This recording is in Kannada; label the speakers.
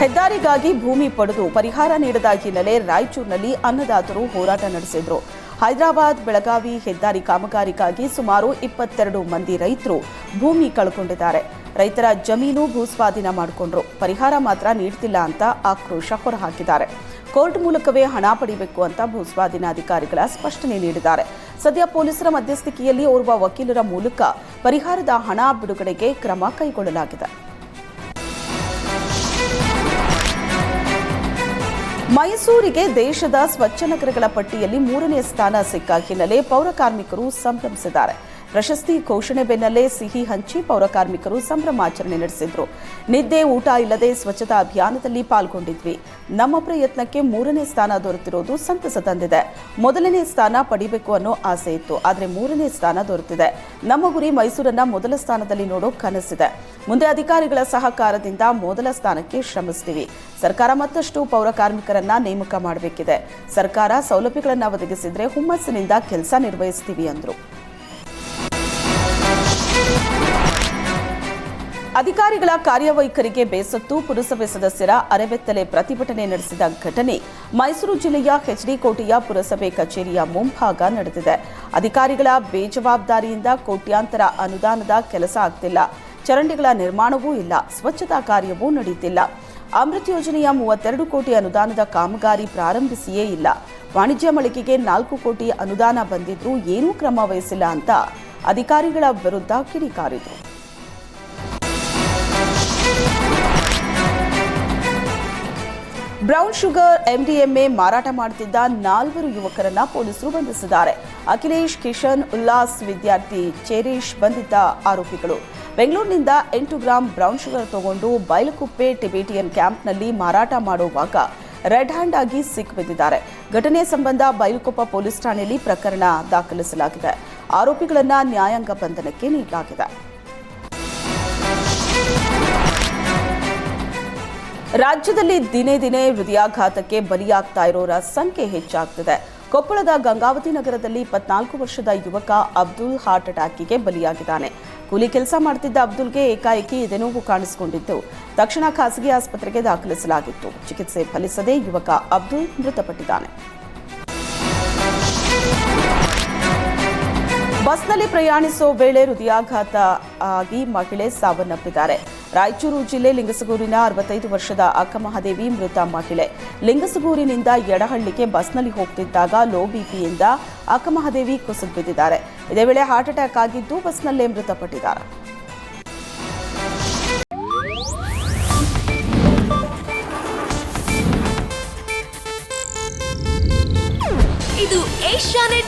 Speaker 1: ಹೆದ್ದಾರಿಗಾಗಿ ಭೂಮಿ ಪಡೆದು ಪರಿಹಾರ ನೀಡದ ಹಿನ್ನೆಲೆ ರಾಯಚೂರಿನಲ್ಲಿ ಅನ್ನದಾತರು ಹೋರಾಟ ನಡೆಸಿದ್ರು. ಹೈದರಾಬಾದ್, ಬೆಳಗಾವಿ ಹೆದ್ದಾರಿ ಕಾಮಗಾರಿಗಾಗಿ ಸುಮಾರು ಇಪ್ಪತ್ತೆರಡು ಮಂದಿ ರೈತರು ಭೂಮಿ ಕಳ್ಕೊಂಡಿದ್ದಾರೆ. ರೈತರ ಜಮೀನು ಭೂಸ್ವಾಧೀನ ಮಾಡಿಕೊಂಡ್ರು. ಪರಿಹಾರ ಮಾತ್ರ ನೀಡ್ತಿಲ್ಲ ಅಂತ ಆಕ್ರೋಶ ಹೊರಹಾಕಿದ್ದಾರೆ. ಕೋರ್ಟ್ ಮೂಲಕವೇ ಹಣ ಪಡಿಬೇಕು ಅಂತ ಭೂಸ್ವಾಧೀನಾಧಿಕಾರಿಗಳ ಸ್ಪಷ್ಟನೆ ನೀಡಿದ್ದಾರೆ. ಸದ್ಯ ಪೊಲೀಸರ ಮಧ್ಯಸ್ಥಿಕೆಯಲ್ಲಿ ಓರ್ವ ವಕೀಲರ ಮೂಲಕ ಪರಿಹಾರದ ಹಣ ಬಿಡುಗಡೆಗೆ ಕ್ರಮ ಕೈಗೊಳ್ಳಲಾಗಿದೆ. ಮೈಸೂರಿಗೆ ದೇಶದ ಸ್ವಚ್ಛ ನಗರಗಳ ಪಟ್ಟಿಯಲ್ಲಿ ಮೂರನೇ ಸ್ಥಾನ ಸಿಕ್ಕ ಹಿನ್ನೆಲೆ ಪೌರ ಸಂಭ್ರಮಿಸಿದ್ದಾರೆ. ಪ್ರಶಸ್ತಿ ಘೋಷಣೆ ಬೆನ್ನಲ್ಲೇ ಸಿಹಿ ಹಂಚಿ ಪೌರಕಾರ್ಮಿಕರು ಸಂಭ್ರಮಾಚರಣೆ ನಡೆಸಿದ್ರು. ನಿದ್ದೆ, ಊಟ ಇಲ್ಲದೆ ಸ್ವಚ್ಛತಾ ಅಭಿಯಾನದಲ್ಲಿ ಪಾಲ್ಗೊಂಡಿದ್ವಿ. ನಮ್ಮ ಪ್ರಯತ್ನಕ್ಕೆ ಮೂರನೇ ಸ್ಥಾನ ದೊರೆತಿರೋದು ಸಂತಸ ತಂದಿದೆ. ಮೊದಲನೇ ಸ್ಥಾನ ಪಡಿಬೇಕು ಅನ್ನೋ ಆಸೆ ಇತ್ತು, ಆದರೆ ಮೂರನೇ ಸ್ಥಾನ ದೊರೆತಿದೆ. ನಮ್ಮ ಗುರಿ ಮೈಸೂರನ್ನ ಮೊದಲ ಸ್ಥಾನದಲ್ಲಿ ನೋಡೋ ಕನಸಿದೆ. ಮುಂದೆ ಅಧಿಕಾರಿಗಳ ಸಹಕಾರದಿಂದ ಮೊದಲ ಸ್ಥಾನಕ್ಕೆ ಶ್ರಮಿಸ್ತೀವಿ. ಸರ್ಕಾರ ಮತ್ತಷ್ಟು ಪೌರ ಕಾರ್ಮಿಕರನ್ನ ನೇಮಕ ಮಾಡಬೇಕಿದೆ. ಸರ್ಕಾರ ಸೌಲಭ್ಯಗಳನ್ನು ಒದಗಿಸಿದ್ರೆ ಹುಮ್ಮಸ್ಸಿನಿಂದ ಕೆಲಸ ನಿರ್ವಹಿಸ್ತೀವಿ ಅಂದ್ರು. ಅಧಿಕಾರಿಗಳ ಕಾರ್ಯವೈಖರಿಗೆ ಬೇಸತ್ತು ಪುರಸಭೆ ಸದಸ್ಯರ ಅರೆಬೆತ್ತಲೆ ಪ್ರತಿಭಟನೆ ನಡೆಸಿದ ಘಟನೆ ಮೈಸೂರು ಜಿಲ್ಲೆಯ ಕೋಟೆಯ ಪುರಸಭೆ ಕಚೇರಿಯ ಮುಂಭಾಗ ನಡೆದಿದೆ. ಅಧಿಕಾರಿಗಳ ಬೇಜವಾಬ್ದಾರಿಯಿಂದ ಕೋಟ್ಯಾಂತರ ಅನುದಾನದ ಕೆಲಸ ಆಗ್ತಿಲ್ಲ. ಚರಂಡಿಗಳ ನಿರ್ಮಾಣವೂ ಇಲ್ಲ. ಸ್ವಚ್ಛತಾ ಕಾರ್ಯವೂ ನಡೆಯುತ್ತಿಲ್ಲ ಅಮೃತ್ ಯೋಜನೆಯ ಮೂವತ್ತೆರಡು ಕೋಟಿ ಅನುದಾನದ ಕಾಮಗಾರಿ ಪ್ರಾರಂಭಿಸಿಯೇ ಇಲ್ಲ. ವಾಣಿಜ್ಯ ಮಳಿಗೆಗೆ ನಾಲ್ಕು ಕೋಟಿ ಅನುದಾನ ಬಂದಿದ್ರೂ ಏನೂ ಕ್ರಮ ವಹಿಸಿಲ್ಲ ಅಂತ ಅಧಿಕಾರಿಗಳ ವಿರುದ್ಧ ಕಿಡಿಕಾರಿದರು ಬ್ರೌನ್ ಶುಗರ್ ಎಂಡಿಎಂಎ ಮಾರಾಟ ಮಾಡುತ್ತಿದ್ದ ನಾಲ್ವರು ಯುವಕರನ್ನ ಪೊಲೀಸರು ಬಂಧಿಸಿದ್ದಾರೆ. ಅಖಿಲೇಶ್ ಕಿಶನ್, ಉಲ್ಲಾಸ್ ವಿದ್ಯಾರ್ಥಿ ಚೇರೀಶ್ ಬಂಧಿತ ಆರೋಪಿಗಳು. ಬೆಂಗಳೂರಿನಿಂದ ಎಂಟು ಗ್ರಾಂ ಬ್ರೌನ್ ಶುಗರ್ ತಗೊಂಡು ಬೈಲಕುಪ್ಪೆ ಟಿಬೇಟಿಯನ್ ಕ್ಯಾಂಪ್ನಲ್ಲಿ ಮಾರಾಟ ಮಾಡುವಾಗ ರೆಡ್ ಹ್ಯಾಂಡ್ ಆಗಿ ಸಿಕ್ಕಿಬಿದ್ದಿದ್ದಾರೆ ಘಟನೆ ಸಂಬಂಧ ಬೈಲುಕೊಪ್ಪ ಪೊಲೀಸ್ ಠಾಣೆಯಲ್ಲಿ ಪ್ರಕರಣ ದಾಖಲಿಸಲಾಗಿದೆ. ಆರೋಪಿಗಳನ್ನ ನ್ಯಾಯಾಂಗ ಬಂಧನಕ್ಕೆ ನೀಡಲಾಗಿದೆ. ರಾಜ್ಯದಲ್ಲಿ ದಿನೇ ದಿನೇ ಹೃದಯಾಘಾತಕ್ಕೆ ಬಲಿಯಾಗ್ತಾ ಇರೋರ ಸಂಖ್ಯೆ ಹೆಚ್ಚಾಗ್ತಿದೆ. ಕೊಪ್ಪಳದ ಗಂಗಾವತಿ ನಗರದಲ್ಲಿ ಇಪ್ಪತ್ನಾಲ್ಕು ವರ್ಷದ ಯುವಕ ಅಬ್ದುಲ್ ಹಾರ್ಟ್ ಅಟ್ಯಾಕಿಗೆ ಬಲಿಯಾಗಿದ್ದಾನೆ. ಕೂಲಿ ಕೆಲಸ ಮಾಡ್ತಿದ್ದ ಅಬ್ದುಲ್ಗೆ ಏಕಾಏಕಿ ಎದೆನೋವು ಕಾಣಿಸಿಕೊಂಡಿದ್ದು. ತಕ್ಷಣ ಖಾಸಗಿ ಆಸ್ಪತ್ರೆಗೆ ದಾಖಲಿಸಲಾಗಿತ್ತು. ಚಿಕಿತ್ಸೆ ಫಲಿಸದೆ ಯುವಕ ಅಬ್ದುಲ್ ಮೃತಪಟ್ಟಿದ್ದಾನೆ. ಬಸ್ನಲ್ಲಿ ಪ್ರಯಾಣಿಸುವ ವೇಳೆ ಹೃದಯಾಘಾತ ಆಗಿ ಮಹಿಳೆ ಸಾವನ್ನಪ್ಪಿದ್ದಾರೆ. ರಾಯಚೂರು ಜಿಲ್ಲೆ ಲಿಂಗಸಗೂರಿನ ಅರವತ್ತೈದು ವರ್ಷದ ಅಕ್ಕಮಹಾದೇವಿ ಮೃತ ಮಹಿಳೆ. ಲಿಂಗಸಗೂರಿನಿಂದ ಯಡಹಳ್ಳಿಗೆ ಬಸ್ನಲ್ಲಿ ಹೋಗ್ತಿದ್ದಾಗ ಲೋ ಬಿಪಿಯಿಂದ ಅಕ್ಕಮಹಾದೇವಿ ಕುಸಿದು ಬಿದ್ದಿದ್ದಾರೆ. ಇದೇ ವೇಳೆ ಹಾರ್ಟ್ ಅಟ್ಯಾಕ್ ಆಗಿದ್ದು ಬಸ್ನಲ್ಲೇ ಮೃತಪಟ್ಟಿದ್ದಾರೆ.
Speaker 2: ಇದು ಏಷ್ಯಾನೆಟ್